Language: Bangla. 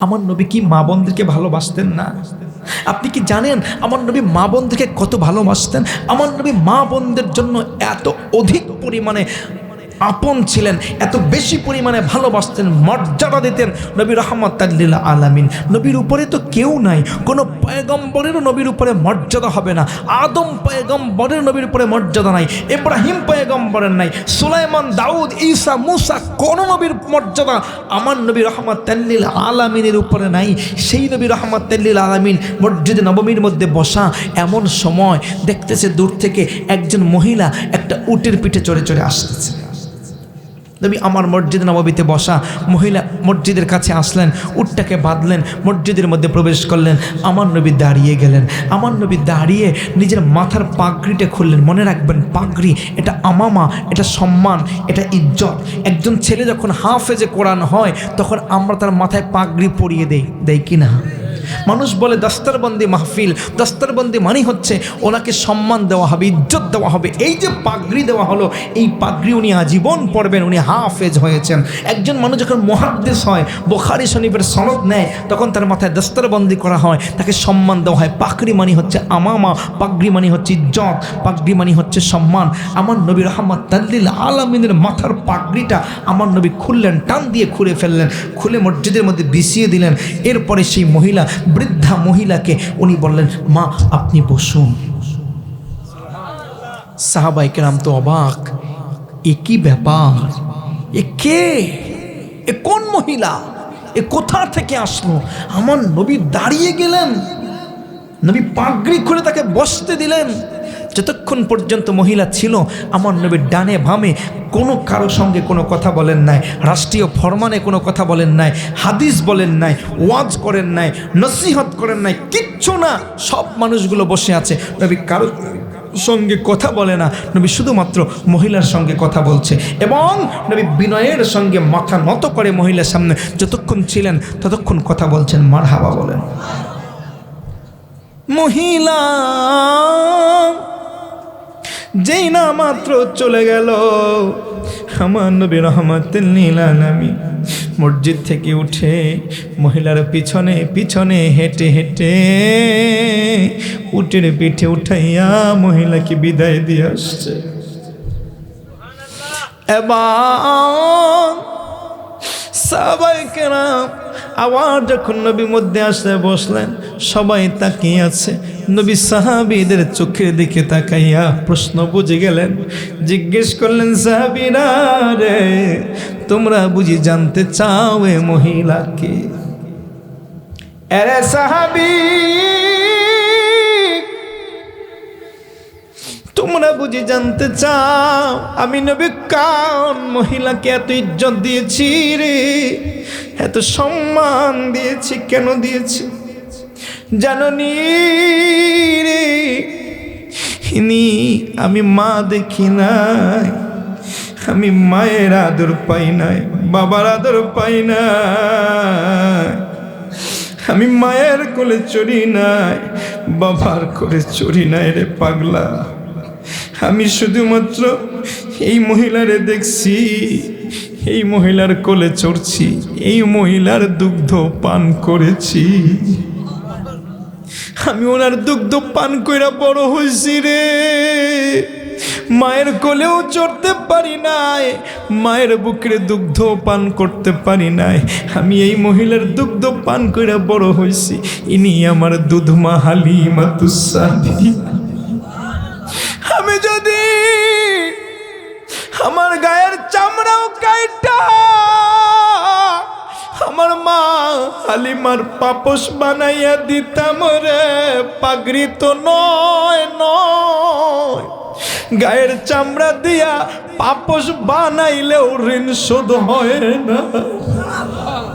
আমার নবী কি মা বোনদেরকে ভালোবাসতেন না? আপনি কি জানেন আমার নবী মা বোনদেরকে কত ভালোবাসতেন? আমার নবী মা বোনদের জন্য এত অধিক পরিমাণে আপন ছিলেন, এত বেশি পরিমাণে ভালোবাসতেন, মর্যাদা দিতেন নবী রহমতাল্লিল আলামিন। নবীর উপরে তো কেউ নাই, কোনো পয়গম্বরেরও নবীর উপরে মর্যাদা হবে না, আদম পয়গম্বরের নবীর উপরে মর্যাদা নাই, ইব্রাহিম পয়গম্বরের নাই, সুলাইমান, দাউদ, ঈসা, মুসা, কোন নবীর মর্যাদা আমার নবী রহমতাল্লিল আলামিনের উপরে নাই। সেই নবী রহমতাল্লিল আলামিন মসজিদে নবমীর মধ্যে বসা এমন সময় দেখতেছে দূর থেকে একজন মহিলা একটা উটের পিঠে চড়ে চড়ে আসতেছে। নবী আমার মসজিদ নববীতে বসা মহিলা মসজিদের কাছে আসলেন, উটটাকে বাঁধলেন, মসজিদের মধ্যে প্রবেশ করলেন, আমার নবী দাঁড়িয়ে গেলেন। আমার নবী দাঁড়িয়ে নিজের মাথার পাগড়িটা খুললেন, মনে রাখবেন, পাগড়ি, এটা আমামা, এটা সম্মান, এটা ইজ্জত। একজন ছেলে যখন হাফেজে কোরআন হয়, তখন আমরা তার মাথায় পাগড়ি পরিয়ে দেই দেয় কি না মানুষ বলে, দস্তরবন্দি মাহফিল, দস্তরবন্দি মানে হচ্ছে ওনাকে সম্মান দেওয়া হবে, ইজ্জত দেওয়া হবে। এই যে পাগড়ি দেওয়া হলো, এই পাগড়ি উনি আজীবন পড়বেন, উনি হাফেজ হয়েছেন। একজন মানুষ যখন মহাদ্দেশ হয়, বোখারি শনিবের সনদ নেয়, তখন তার মাথায় দস্তরবন্দি করা হয়, তাকে সম্মান দেওয়া হয়। পাগড়ি মানি হচ্ছে আমামা, পাগড়ি মানি হচ্ছে ইজ্জত, পাগড়ি মানি হচ্ছে সম্মান। আমার নবী রহমত তাল্লিল আলমিনের মাথার পাগড়িটা আমার নবী খুললেন, টান দিয়ে খুলে ফেললেন, খুলে মসজিদের মধ্যে বিছিয়ে দিলেন। এরপরে সেই মহিলা বৃদ্ধা মহিলাকে উনি বললেন, মা, আপনি বসুন। সাহাবাই কেরাম তো অবাক, এ কি ব্যাপার? এ কে? এ কোন মহিলা? এ কোথা থেকে আসলো? আমার নবী দাঁড়িয়ে গেলেন, নবী পাগড়ি খুলে তাকে বসতে দিলেন। যতক্ষণ পর্যন্ত মহিলা ছিল, আমার নবীর ডানে ভামে কোনো কারও সঙ্গে কোনো কথা বলেন নাই, রাষ্ট্রীয় ফরমানে কোনো কথা বলেন নাই, হাদিস বলেন নাই, ওয়াজ করেন নাই, নসিহত করেন নাই, কিচ্ছু না, সব মানুষগুলো বসে আছে। নবী কারও সঙ্গে কথা বলে না, নবী শুধুমাত্র মহিলার সঙ্গে কথা বলছে এবং নবী বিনয়ের সঙ্গে মাথা নত করে মহিলার সামনে যতক্ষণ ছিলেন, ততক্ষণ কথা বলছেন মার হাবা বলেন। মহিলা যেই না মাত্র চলে গেল। আমার নবী রহমতুল্লিলামি মসজিদ থেকে উঠে মহিলার পিছনে পিছনে হেঁটে হেঁটে উটের পিঠে উঠাইয়া মহিলাকে বিদায় দিয়ে আসছে। এবং সবাই কেরাম আবার যখন নবী মধ্যে আসলে বসলেন সবাই তাকিয়ে আছে। নবী সাহাবিদের চোখের দিকে তাকাইয়া প্রশ্ন বুঝে গেলেন, জিজ্ঞেস করলেন, সাহাবিরা রে, তোমরা বুঝি জানতে চাও এ মহিলাকে? সাহাবি, তোমরা বুঝি জানতে চাও, আমি নবী কান মহিলাকে এত ইজ্জত দিয়েছি রে? এত সম্মান দিয়েছি, কেন দিয়েছি? জাননি ইনি আমি মা দেখি নাই, আমি মায়ের আদর পাই নাই, বাবার আদর পাই নাই। আমি মায়ের কোলে চড়ি নাই, বাবার কোলে চড়ি নাই রে পাগলা। আমি শুধুমাত্র এই মহিলারে দেখছি, এই মহিলার কোলে চড়ছি, এই মহিলার দুগ্ধ পান করেছি। আমি ওনার দুগ্ধ পান কইরা বড় হয়েছি রে। মায়ের কোলেও চড়তে পারি নাই, মায়ের বুকের দুগ্ধ পান করতে পারি নাই। আমি এই মহিলার দুগ্ধ পান কইরা বড় হয়েছি ইনি আমার দুধমা হালিমা তুসাদি আমি যদি আমার গায়ের চামড়াও কাইটা হালিমার পাপস বানাইয়া দিতাম রে, পাগড়ি তো নয় নয়। গায়ের চামড়া দিয়া পাপস বানাইলেও ঋণ শোধ হয় না।